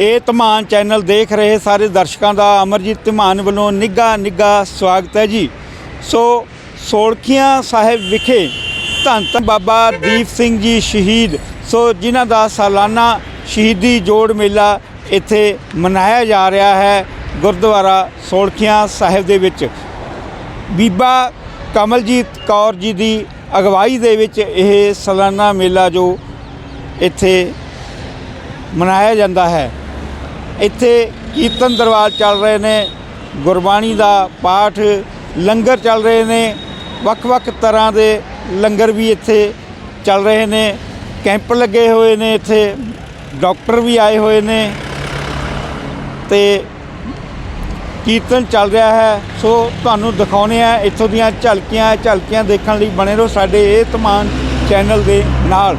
ਇਹ ਧਮਾਨ ਚੈਨਲ ਦੇਖ ਰਹੇ ਸਾਰੇ ਦਰਸ਼ਕਾਂ ਦਾ ਅਮਰਜੀਤ ਧਮਾਨ ਵੱਲੋਂ ਨਿੱਘਾ ਨਿੱਘਾ ਸਵਾਗਤ ਹੈ ਜੀ। ਸੋ ਸੋਲਖੀਆਂ ਸਾਹਿਬ ਵਿਖੇ ਧੰਨ ਧੰਨ ਬਾਬਾ ਦੀਪ ਸਿੰਘ ਜੀ ਸ਼ਹੀਦ। ਸੋ ਜਿਨ੍ਹਾਂ ਦਾ ਸਾਲਾਨਾ ਸ਼ਹੀਦੀ ਜੋੜ ਮੇਲਾ ਇੱਥੇ ਮਨਾਇਆ ਜਾ ਰਿਹਾ ਹੈ ਗੁਰਦੁਆਰਾ ਸੋਲਖੀਆਂ ਸਾਹਿਬ ਦੇ ਵਿੱਚ। ਬੀਬਾ ਕਮਲਜੀਤ ਕੌਰ ਜੀ ਦੀ ਅਗਵਾਈ ਦੇ ਵਿੱਚ ਇਹ ਸਾਲਾਨਾ ਮੇਲਾ ਜੋ ਇੱਥੇ ਮਨਾਇਆ ਜਾਂਦਾ ਹੈ। ਇੱਥੇ ਕੀਰਤਨ ਦਰਬਾਰ ਚੱਲ ਰਹੇ ਨੇ, ਗੁਰਬਾਣੀ ਦਾ ਪਾਠ, ਲੰਗਰ ਚੱਲ ਰਹੇ ਨੇ, ਵੱਖ-ਵੱਖ ਤਰ੍ਹਾਂ ਦੇ ਲੰਗਰ ਵੀ ਇੱਥੇ ਚੱਲ ਰਹੇ ਨੇ, ਕੈਂਪ ਲੱਗੇ ਹੋਏ ਨੇ ਇੱਥੇ, ਡਾਕਟਰ ਵੀ ਆਏ ਹੋਏ ਨੇ ਤੇ ਕੀਰਤਨ ਚੱਲ ਰਿਹਾ ਹੈ। ਸੋ ਤੁਹਾਨੂੰ ਦਿਖਾਉਨੇ ਆ ਇੱਥੋਂ ਦੀਆਂ ਝਲਕੀਆਂ ਝਲਕੀਆਂ ਦੇਖਣ ਲਈ ਬਣੇ ਰਹੋ ਸਾਡੇ ਇਹ ਤਮਾਨ ਚੈਨਲ ਦੇ ਨਾਲ।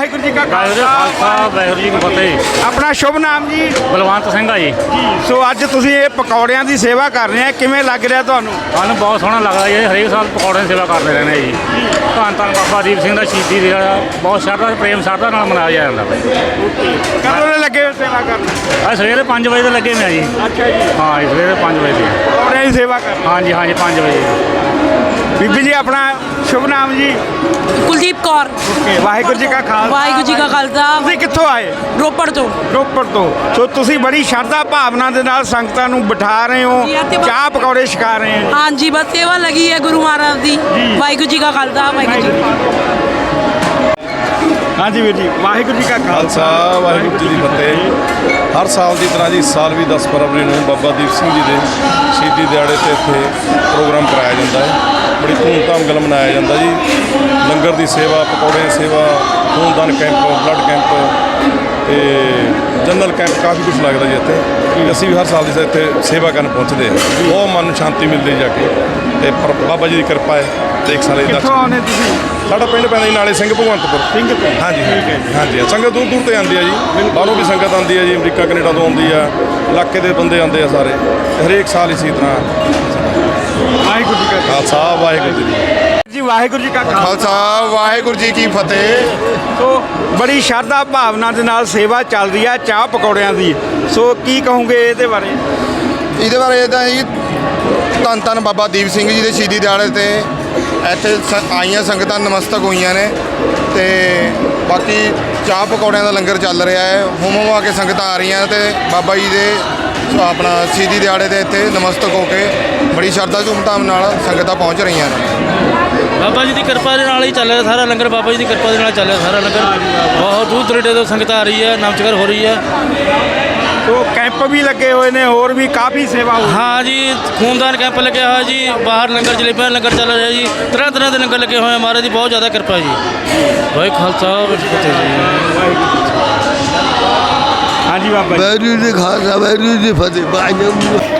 ਵਾਹਿਗੁਰੂ ਜੀ ਕਾ ਵਾਹਿਗੁਰੂ ਜੀ ਕਾ ਖਾਲਸਾ ਵਾਹਿਗੁਰੂ ਜੀ ਕੀ ਫਤਿਹ। ਆਪਣਾ ਸ਼ੁਭ ਨਾਮ ਜੀ। ਬਲਵੰਤ ਸਿੰਘ ਆ ਜੀ। ਸੋ ਅੱਜ ਤੁਸੀਂ ਇਹ ਪਕੌੜਿਆਂ ਦੀ ਸੇਵਾ ਕਰ ਰਹੇ ਆ। ਕਿਵੇਂ ਲੱਗ ਰਿਹਾ ਤੁਹਾਨੂੰ? ਸਾਨੂੰ ਬਹੁਤ ਸੋਹਣਾ ਲੱਗਦਾ ਜੀ। ਹਰੇਕ ਸਾਲ ਪਕੌੜਿਆਂ ਦੀ ਸੇਵਾ ਕਰਦੇ ਰਹਿੰਦੇ ਜੀ। ਧੰਨ ਧੰਨ ਬਾਬਾ ਦੀਪ ਸਿੰਘ ਦਾ ਸ਼ਹੀਦੀ ਦਿਹਾੜਾ ਬਹੁਤ ਸ਼ਰਧਾ ਤੇ ਪ੍ਰੇਮ ਸ਼ਰਧਾ ਨਾਲ ਮਨਾਇਆ ਜਾਂਦਾ। ਕਦੋਂ ਦੇ ਲੱਗੇ ਹੋ ਸੇਵਾ ਕਰਨ? ਆ ਸਵੇਰੇ 5 ਵਜੇ ਦੇ ਲੱਗੇ ਮੈਂ ਜੀ। ਅੱਛਾ ਜੀ। ਹਾਂ ਸਵੇਰੇ 5 ਵਜੇ। ਦੇ ਪਕੌੜਿਆਂ ਦੀ ਸੇਵਾ ਕਰ ਹਾਂਜੀ ਹਾਂਜੀ 5 ਵਜੇ। ਬੀਬੀ ਜੀ ਆਪਣਾ ਸ਼ੁਭ ਨਾਮ ਜੀ। ਕੁਲਦੀਪ ਕੌਰ। ਓਕੇ ਵਾਹਿਗੁਰੂ ਜੀ ਕਾ ਖਾਲਸਾ। ਵਾਹਿਗੁਰੂ ਜੀ ਕਾ ਖਾਲਸਾ। ਤੁਸੀਂ ਕਿੱਥੋਂ ਆਏ? ਰੋਪੜ ਤੋਂ। ਰੋਪੜ ਤੋਂ। ਸੋ ਤੁਸੀਂ ਬੜੀ ਸ਼ਰਧਾ ਭਾਵਨਾ ਦੇ ਨਾਲ ਸੰਗਤਾਂ ਨੂੰ ਬਿਠਾ ਰਹੇ ਹੋ। ਜੀ, ਅਤੇ ਬਸ- ਚਾਹ ਪਕੌੜੇ ਛਕਾ ਰਹੇ ਹੋ। ਹਾਂਜੀ ਬਸ ਸੇਵਾ ਲੱਗੀ ਹੈ ਗੁਰੂ ਮਹਾਰਾਜ ਦੀ। ਵਾਹਿਗੁਰੂ ਜੀ ਕਾ ਖਾਲਸਾ ਵਾਹਿਗੁਰੂ ਜੀ ਕੀ। ਹਾਂਜੀ ਵੀਰ ਜੀ ਵਾਹਿਗੁਰੂ ਜੀ ਕਾ ਖਾਲਸਾ। ਵਾਹਿਗੁਰੂ ਜੀ ਦੀ ਫਤਿਹ। ਹਰ ਸਾਲ ਦੀ ਤਰ੍ਹਾਂ ਜੀ ਇਸ ਸਾਲ ਵੀ 10 ਫਰਵਰੀ ਨੂੰ ਬਾਬਾ ਦੀਪ ਸਿੰਘ ਜੀ ਦੇ ਸ਼ਹੀਦੀ ਦਿਹਾੜੇ ਤੇ ਇੱਥੇ ਪ੍ਰੋਗਰਾਮ ਕਰਾਇਆ ਜਾਂਦਾ ਹੈ। ਬੜੀ ਧੂਮਧਾਮ ਨਾਲ ਮਨਾਇਆ ਜਾਂਦਾ ਜੀ। ਲੰਗਰ ਦੀ ਸੇਵਾ ਪਕੌੜੇ ਦੀ ਸੇਵਾ ਖੂਨਦਾਨ ਕੈਂਪ ਬਲੱਡ ਕੈਂਪ ਤੇ ਜਨਰਲ ਕੈਂਪ ਕਾਫੀ ਕੁਝ ਲੱਗਦਾ ਜੀ ਇੱਥੇ। ਕਿ ਅਸੀਂ ਵੀ ਹਰ ਸਾਲ ਦੀ ਇੱਥੇ ਸੇਵਾ ਕਰਨ ਪਹੁੰਚਦੇ ਹਾਂ। ਬਹੁਤ ਮਨ ਨੂੰ ਸ਼ਾਂਤੀ ਮਿਲਦੀ ਜਾ ਕੇ। ਤੇ ਪਰ ਬਾਬਾ ਜੀ ਦੀ ਕਿਰਪਾ ਹੈ ਤੇ ਇੱਕ ਸਾਲ ਇਹ ਕਿੱਥੋਂ ਆਉਨੇ ਤੁਸੀਂ? ਸਾਡਾ ਪਿੰਡ ਪੈਂਦਾ ਜੀ ਨਾਲੇ ਸਿੰਘ ਭਗਵੰਤਪੁਰ। ਸਿੰਘ ਹਾਂਜੀ ਠੀਕ ਹੈ। ਹਾਂਜੀ ਸੰਗਤ ਦੂਰ ਦੂਰ ਤੇ ਆਉਂਦੀ ਆ ਜੀ। ਬਾਹਰੋਂ ਵੀ ਸੰਗਤ ਆਉਂਦੀ ਆ ਜੀ ਅਮਰੀਕਾ ਕੈਨੇਡਾ ਤੋਂ ਆਉਂਦੀ ਆ ਇਲਾਕੇ ਦੇ ਬੰਦੇ ਆਉਂਦੇ ਆ ਸਾਰੇ। ਹਰੇਕ ਸਾਲ ਇਸੇ ਤਰ੍ਹਾਂ ਵਾਹਿਗੁਰੂ ਜੀ ਕਾ ਖਾਲਸਾ ਵਾਹਿਗੁਰੂ ਜੀ ਕੀ ਜੀ ਵਾਹਿਗੁਰੂ ਜੀ ਕਾ ਖਾਲਸਾ। ਖਾਲਸਾ ਵਾਹਿਗੁਰੂ ਜੀ ਕੀ ਫਤਿਹ। ਸੋ ਬੜੀ ਸ਼ਰਧਾ ਭਾਵਨਾ ਦੇ ਨਾਲ ਸੇਵਾ ਚੱਲ ਰਹੀ ਹੈ ਚਾਹ ਪਕੌੜਿਆਂ ਦੀ। ਸੋ ਕੀ ਕਹੋਗੇ ਇਹਦੇ ਬਾਰੇ? ਇਹਦੇ ਬਾਰੇ ਇਦਾਂ ਜੀ ਧੰਨ ਧੰਨ ਬਾਬਾ ਦੀਪ ਸਿੰਘ ਜੀ ਦੇ ਸ਼ਹੀਦੀ ਦਿਹਾੜੇ ਤੇ ਇੱਥੇ ਸ- ਆਈਆਂ ਸੰਗਤਾਂ ਨਮਸਤਕ ਹੋਈਆਂ ਨੇ ਤੇ ਬਾਕੀ ਚਾਹ ਪਕੌੜਿਆਂ ਦਾ ਲੰਗਰ ਚੱਲ ਰਿਹਾ ਹੈ। ਹੁਮ ਹੁਮਾ ਕੇ ਸੰਗਤਾਂ ਆ ਰਹੀਆਂ ਤੇ ਬਾਬਾ ਜੀ ਦੇ ਆਪਣਾ ਸ਼ਹੀਦੀ ਦਿਹਾੜੇ ਤੇ ਇੱਥੇ ਨਮਸਤਕ ਹੋ ਕੇ ਬੜੀ ਸ਼ਰਧਾ ਧੂਮਧਾਮ ਨਾਲ ਸੰਗਤਾਂ ਪਹੁੰਚ ਰਹੀਆਂ ਨੇ। ਬਾਬਾ ਜੀ ਦੀ ਕਿਰਪਾ ਦੇ ਨਾਲ ਹੀ ਚੱਲ ਰਿਹਾ ਸਾਰਾ ਲੰਗਰ ਬਾਬਾ ਜੀ ਦੀ ਕਿਰਪਾ ਦੇ ਨਾਲ ਚੱਲ ਰਿਹਾ ਸਾਰਾ ਲੰਗਰ। ਬਹੁਤ ਦੂਰ ਦਰੇਡੇ ਤੋਂ ਸੰਗਤ ਆ ਰਹੀ ਹੈ ਨਮਸਕਾਰ ਹੋ ਰਹੀ ਹੈ। ਸੋ ਕੈਂਪ ਵੀ ਲੱਗੇ ਹੋਏ ਨੇ ਹੋਰ ਵੀ ਕਾਫੀ ਸੇਵਾ ਹੋ ਹਾਂ। ਜੀ ਖੂਨਦਾਨ ਕੈਂਪ ਲੱਗਿਆ ਹੋਇਆ ਜੀ ਬਾਹਰ ਲੰਗਰ ਜਲੇਬੀਆਂ ਦਾ ਲੰਗਰ ਚੱਲ ਰਿਹਾ ਜੀ। ਤਰ੍ਹਾਂ ਤਰ੍ਹਾਂ ਦੇ ਲੰਗਰ ਲੱਗੇ ਹੋਏ ਆ ਮਹਾਰਾਜ ਦੀ ਬਹੁਤ ਜ਼ਿਆਦਾ ਕਿਰਪਾ ਜੀ। ਵਾਹਿ ਖਾਲਸਾ ਵਾਹਿਗੁਰੂ ਜੀ। ਹਾਂਜੀ ਬਾਬਾ ਜੀ। ਵਾਹਿਗੁਰੂ ਜੀ ਖਾਲਸਾ ਵਾਹਿਗੁਰੂ ਜੀ ਫਤਿਹ। ਵਾਹਿਗੁਰੂ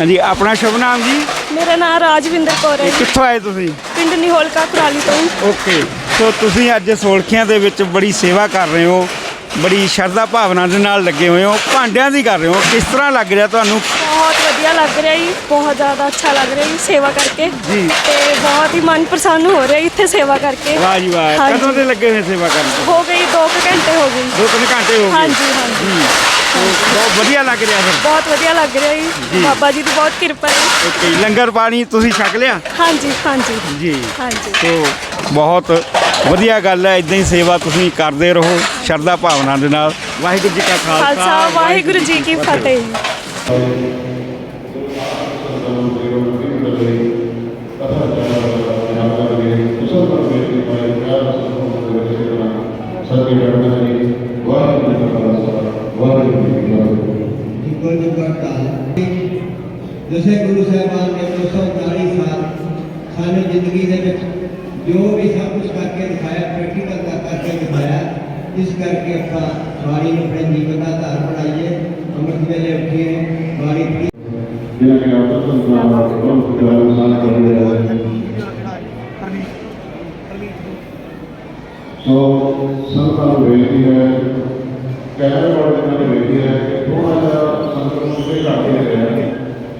ਹਾਂਜੀ ਆਪਣਾ ਸ਼ੁਭ ਨਾਮ ਜੀ? ਮੇਰਾ ਨਾਮ ਰਾਜਵਿੰਦਰ ਕੌਰ ਹੈ ਜੀ। ਕਿੱਥੋਂ ਆਏ ਤੁਸੀਂ? ਪਿੰਡ ਨਿਹੋਲਕਾ ਕੁਰਾਲੀ ਤੋਂ ਜੀ। ਓਕੇ। ਸੋ ਤੁਸੀਂ ਅੱਜ ਸੋਲਖੀਆਂ ਦੇ ਵਿੱਚ ਬੜੀ ਸੇਵਾ ਕਰ ਰਹੇ ਹੋ ਬੜੀ ਸ਼ਰਧਾ ਭਾਵਨਾ ਦੇ ਨਾਲ ਲੱਗੇ ਹੋਏ ਹੋ ਭਾਂਡਿਆਂ ਦੀ ਕਰ ਰਹੇ ਹੋ ਕਿਸ ਤਰ੍ਹਾਂ ਲੱਗ ਰਿਹਾ ਤੁਹਾਨੂੰ? ਬਹੁਤ ਵਧੀਆ ਲੱਗ ਰਿਹਾ ਜੀ ਬਹੁਤ ਜ਼ਿਆਦਾ ਅੱਛਾ ਲੱਗ ਰਿਹਾ ਜੀ ਸੇਵਾ ਕਰਕੇ। ਜੀ। ਤੇ ਬਹੁਤ ਹੀ ਮਨ ਪ੍ਰਸੰਨ ਹੋ ਰਿਹਾ ਜੀ ਇੱਥੇ ਸੇਵਾ ਕਰਕੇ। ਵਾਹ ਜੀ ਵਾਹ। ਹਾਂਜੀ। ਕਦੋਂ ਦੇ ਲੱਗੇ ਹੋਏ ਸੇਵਾ ਕਰਨ? ਹੋ ਗਈ 2 ਘੰਟੇ ਹੋ ਗਏ ਦੋ ਤਿੰਨ ਘੰਟੇ ਹੋ ਗਏ। ਹਾਂਜੀ ਹਾਂਜੀ। ਜੀ। ਬਹੁਤ ਵਧੀਆ ਲੱਗ ਰਿਹਾ ਫਿਰ। ਬਹੁਤ ਵਧੀਆ ਲੱਗ ਰਿਹਾ ਜੀ। ਬਾਬਾ ਜੀ ਦੀ ਬਹੁਤ ਕਿਰਪਾ ਹੈ ਓਕੇ ਲੰਗਰ ਪਾਣੀ ਤੁਸੀਂ ਛਕ ਲਿਆ? ਹਾਂਜੀ ਹਾਂਜੀ। ਜੀ। ਹਾਂਜੀ। ਸੋ ਬਹੁਤ ਵਧੀਆ ਗੱਲ ਹੈ ਇਦਾਂ ਹੀ ਸੇਵਾ ਤੁਸੀਂ ਕਰਦੇ ਰਹੋ ਸ਼ਰਧਾ ਭਾਵਨਾ ਦੇ ਨਾਲ। ਵਾਹਿਗੁਰੂ ਜੀ ਕਾ ਖਾਲਸਾ ਖਾਲਸਾ ਵਾਹਿਗੁਰੂ ਜੀ ਕੀ ਫਤਿਹ। ਜੀ ਜਿੱਕੋ ਜਿੱਕੋ ਕਾਲ ਜਿਸੇ ਗੁਰੂ ਸਾਹਿਬਾਨ ਨੇ 240 ਸਾਲ ਸਾਨੂੰ ਜ਼ਿੰਦਗੀ ਦੇ ਵਿੱਚ ਜੋ ਵੀ ਸਭ ਕੁਝ ਕਰਕੇ ਦਿਖਾਇਆ ਪ੍ਰੈਕਟੀਕਲ ਕਰ ਕਰਕੇ ਦਿਖਾਇਆ ਇਸ ਕਰਕੇ ਆਪਾਂ ਬਾਣੀ ਨੂੰ ਆਪਣੇ ਜੀਵਨ ਦਾ ਆਧਾਰ ਬਣਾਈਏ ਅੰਮ੍ਰਿਤ ਵੇਲੇ ਉੱਠੀਏ ਬਾਣੀ ਪੜ੍ਹੀਏ ਸੋ ਸੰਤਾਂ ਨੂੰ ਬੇਨਤੀ ਹੈ ਕਹਿਣ ਵਾਲੇ ਨੂੰ ਬੇਨਤੀ ਹੈ ਕਿ ਥੋੜਾ ਜਿਹਾ ਸੰਗਤ ਨੂੰ ਤੇ ਘੱਟ ਹੀ ਰਹਿਣਾ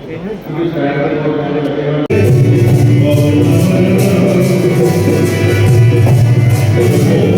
ਕਿਉਂਕਿ ਸਟੈਂਡ ਦੇ ਕੋਲ ਕਹਿੰਦੇ ਲੱਗੇ ਹੋਏ ਕਿੰਨੇ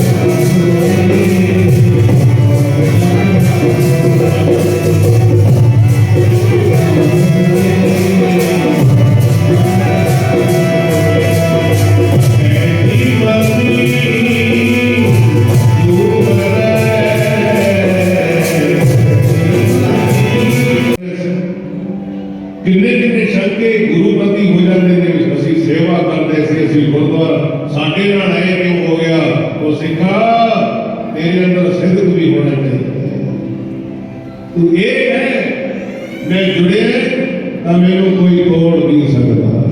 ਗੁਰਦੁਆਰਾ ਸਾਡੇ ਇਹ ਕਿਉਂ ਹੋ ਗਿਆ? ਉਹ ਸਿੱਖਾ, ਤੇਰੇ ਅੰਦਰ ਸਿੱਧਕ ਵੀ ਹੋਣਾ ਚਾਹੀਦਾ। ਤੂੰ ਇਹ ਹੈ ਮੈਂ ਜੁੜਿਆ, ਤਾਂ ਮੈਨੂੰ ਕੋਈ ਤੋੜ ਨਹੀਂ ਸਕਦਾ।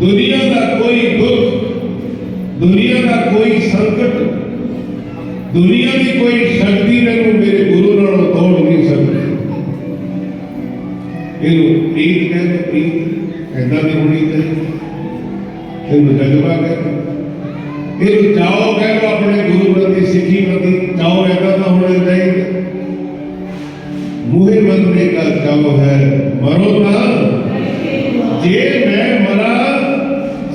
ਦੁਨੀਆ ਦਾ ਕੋਈ ਦੁੱਖ, ਦੁਨੀਆ ਦਾ ਕੋਈ ਸੰਕਟ, ਦੁਨੀਆ ਦੀ ਕੋਈ ਸ਼ਕਤੀ ਮੈਨੂੰ ਮੇਰੇ ਗੁਰੂ ਨਾਲੋਂ ਤੋੜ ਨਹੀਂ ਸਕਦੀ। ਇਹਨੂੰ ਪ੍ਰੀਤ ਕਹਿੰਦੇ ਪ੍ਰੀਤ ਐਦਾਂ ਦੀ ਹੋਣੀ ਚਾਹੀਦੀ। ਇਹਨੂੰ ਜਜ਼ਬਾ ਕਹਿੰਦੇ ਇਹ ਚਾਓ ਕਹਿ ਲਓ ਆਪਣੇ ਗੁਰੂ ਪ੍ਰਤੀ ਸਿੱਖੀ ਪ੍ਰਤੀ ਚਾਓ ਇਹਦਾ ਤਾਂ ਹੋਣਾ ਚਾਹੀਦਾ ਮੂਹੇ ਮਰਨੇ ਦਾ ਚਾਓ ਹੈ, ਮਰੋ ਨਾ ਜੇ ਮੈਂ ਮਰਾਂ,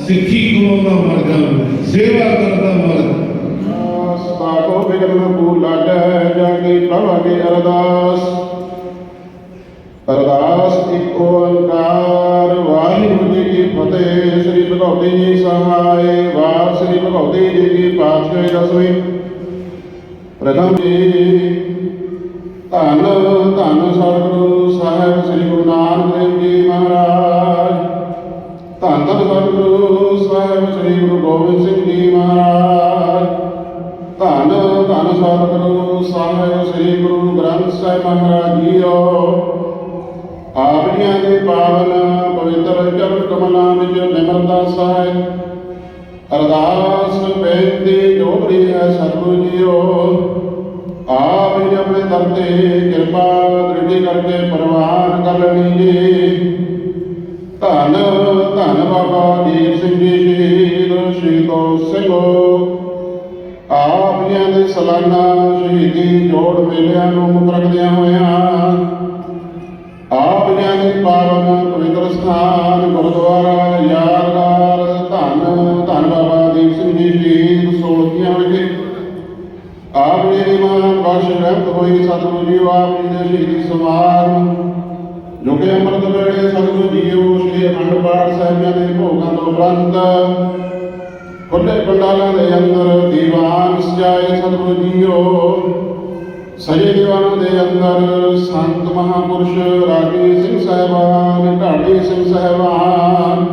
ਸਿੱਖੀ ਕਮਾਉਂਦਾ ਮਰ ਜਾਵਾਂ? ਸੇਵਾ ਕਰਦਾ ਮਰ। ਜਾਵਾਂ ਸਤਾਕੋ ਬਿਗਨ ਤੂੰ ਲਾਜੈ ਜਾ ਕੇ ਪ੍ਰਭਾਗੇ ਅਰਦਾਸ। ਅਰਦਾਸ ਸ੍ਰੀ ਜੀ ਕੀ ਪਾਤਸ਼ਾਹੀ ਪ੍ਰਥਮ ਜੀ, ਧੰਨ ਧੰਨ ਸਤਿਗੁਰੂ ਸਾਹਿਬ ਸ੍ਰੀ ਗੁਰੂ ਨਾਨਕ ਦੇਵ ਜੀ ਮਹਾਰਾਜ। ਧੰਨ ਧੰਨ ਸਤਿਗੁਰੂ ਸਾਹਿਬ ਸ੍ਰੀ ਗੁਰੂ ਗੋਬਿੰਦ ਸਿੰਘ ਜੀ ਮਹਾਰਾਜ। ਧੰਨ ਧੰਨ ਸਤਿਗੁਰੂ ਸਾਹਿਬ ਸ੍ਰੀ ਗੁਰੂ ਗ੍ਰੰਥ ਸਾਹਿਬ ਮਹਾਰਾਜ ਜੀਓ। ਆਪਣੀਆਂ ਦੇ ਪਾਵਨ ਪਵਿੱਤਰ ਚਰਨ ਕਮਲਾਂ ਵਿੱਚ ਨਿਮਰਤਾ ਸਹਾਇ ਅਰਦਾਸ ਬੇਨਤੀ ਜੋੜੀ ਹੈ ਸਤਿਗੁਰੂ ਜੀਓ। ਆਪ ਜੀ ਆਪਣੇ ਦਰ ਤੇ ਕਿਰਪਾ ਦ੍ਰਿੜੀ ਕਰਕੇ ਪ੍ਰਵਾਨ ਕਰ ਲੈਣੀ ਧੰਨ ਧੰਨ ਬਾਬਾ ਦੀਪ ਸਿੰਘ ਜੀ, ਸ਼ਹੀਦ ਸ਼ਹੀਦੋ ਸਿੰਘੋ। ਆਪ ਜੀਆਂ ਦੇ ਸਲਾਨਾ ਸ਼ਹੀਦੀ ਜੋੜ ਮੇਲਿਆਂ ਨੂੰ ਮੁੱਖ ਰੱਖਦਿਆਂ ਹੋਇਆਂ, ਆਪ ਜੀਆਂ ਦੇ ਪਾਵਨ ਪਵਿੱਤਰ ਸਥਾਨ ਆਪ ਜੀ ਦੀ ਮਾਨ ਬਖਸ਼ ਰਹਿਮਤ ਹੋਈ ਸਤਿਗੁਰੂ ਜੀ ਆਪ ਜੀ ਦੇ ਸ਼ਹੀਦੀ ਸਮਾਗਮ। ਜੋ ਕਿ ਅੰਮ੍ਰਿਤ ਵੇਲੇ ਸਤਿਗੁਰੂ ਜੀਓ ਸ਼੍ਰੀ ਅਖੰਡ ਪਾਠ ਸਾਹਿਬਾਂ ਦੇ ਭੋਗਾਂ ਤੋਂ ਉਪਰੰਤ ਖੁੱਲੇ ਪੰਡਾਲਾਂ ਦੇ ਅੰਦਰ ਦੀਵਾਨ ਸਜਾਏ ਸਤਿਗੁਰੂ ਜੀਓ ਸਜੇ ਦੀਵਾਨਾਂ ਦੇ ਅੰਦਰ ਸੰਤ ਮਹਾਪੁਰਸ਼ ਰਾਗੀ ਸਿੰਘ ਸਾਹਿਬਾਨ, ਢਾਡੀ ਸਿੰਘ ਸਾਹਿਬਾਨ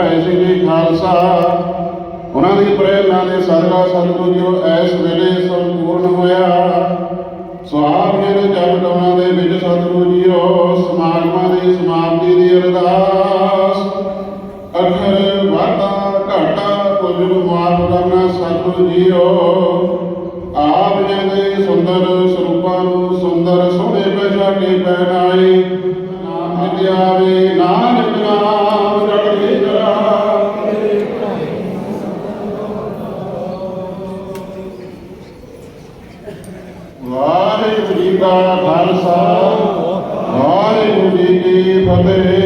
ਭਾਈ ਸਿੰਘ ਜੀ ਖਾਲਸਾ। ਉਹਨਾਂ ਦੀ ਪ੍ਰੇਰਣਾ ਦੇ ਸਦਕਾ ਸਤਿਗੁਰੂ ਜੀ ਇਸ ਵੇਲੇ ਸੰਪੂਰਨ ਹੋਇਆ। ਸੋ ਆਪ ਜੀ ਦੇ ਚਰਨ ਕਮਲਾਂ ਦੇ ਵਿੱਚ ਸਤਿਗੁਰੂ ਜੀਓ ਸਮਾਗਮਾਂ ਦੀ ਸਮਾਪਤੀ ਦੀ ਅਰਦਾਸ। ਅਖਰ ਵਾਤਾ ਘਾਟਾ ਕੁਝ ਨੂੰ ਮਾਫ ਕਰਨਾ ਸਤਿਗੁਰੂ ਜੀਓ ਆਪ ਜੀ ਦੇ ਸੁੰਦਰ ਸਰੂਪਾਂ ਨੂੰ ਸੁੰਦਰ ਸੋਹਣੇ ਪਹਿਚਾ ਕੇ ਪਹਿਨਾਈ ਨਾਮ ਵਿਦਿਆਵੇ ਨਾਨਕ ਖਾਲਸਾ